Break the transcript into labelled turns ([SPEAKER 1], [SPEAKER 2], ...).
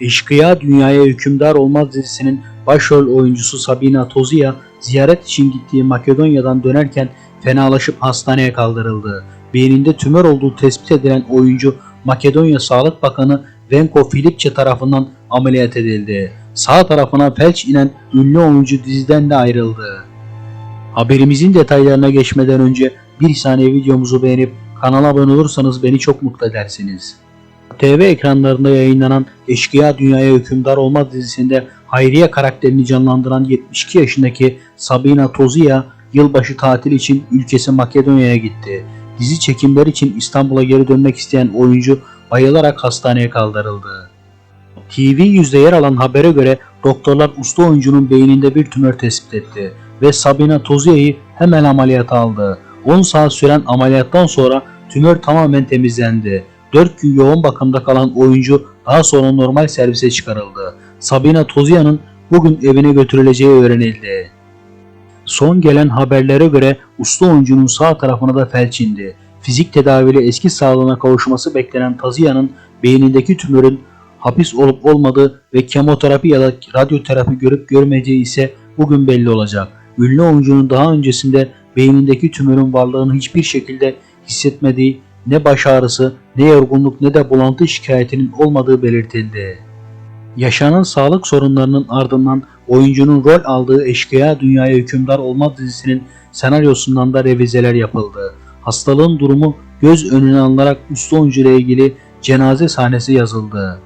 [SPEAKER 1] Eşkıya Dünyaya Hükümdar Olmaz dizisinin başrol oyuncusu Sabina Tozia ziyaret için gittiği Makedonya'dan dönerken fenalaşıp hastaneye kaldırıldı. Beyninde tümör olduğu tespit edilen oyuncu Makedonya Sağlık Bakanı Venko Filipçe tarafından ameliyat edildi. Sağ tarafına felç inen ünlü oyuncu diziden de ayrıldı. Haberimizin detaylarına geçmeden önce bir saniye videomuzu beğenip kanala abone olursanız beni çok mutlu edersiniz. TV ekranlarında yayınlanan Eşkıya Dünyaya Hükümdar Olmaz dizisinde Hayriye karakterini canlandıran 72 yaşındaki Sabina Tozia yılbaşı tatil için ülkesi Makedonya'ya gitti. Dizi çekimler için İstanbul'a geri dönmek isteyen oyuncu bayılarak hastaneye kaldırıldı. TV yüzde yer alan habere göre doktorlar usta oyuncunun beyninde bir tümör tespit etti ve Sabina Tozia'yı hemen ameliyata aldı. 10 saat süren ameliyattan sonra tümör tamamen temizlendi. 4 gün yoğun bakımda kalan oyuncu daha sonra normal servise çıkarıldı. Sabina Tozia'nın bugün evine götürüleceği öğrenildi. Son gelen haberlere göre usta oyuncunun sağ tarafına da felç indi. Fizik tedaviyle eski sağlığına kavuşması beklenen Tazia'nın beynindeki tümörün hapis olup olmadığı ve kemoterapi ya da radyoterapi görüp görmeyeceği ise bugün belli olacak. Ünlü oyuncunun daha öncesinde beynindeki tümörün varlığını hiçbir şekilde hissetmediği, ne baş ağrısı, ne yorgunluk ne de bulantı şikayetinin olmadığı belirtildi. Yaşanan sağlık sorunlarının ardından oyuncunun rol aldığı Eşkıya Dünyaya Hükümdar Olmaz dizisinin senaryosundan da revizeler yapıldı. Hastalığın durumu göz önüne alınarak usta oyuncu ile ilgili cenaze sahnesi yazıldı.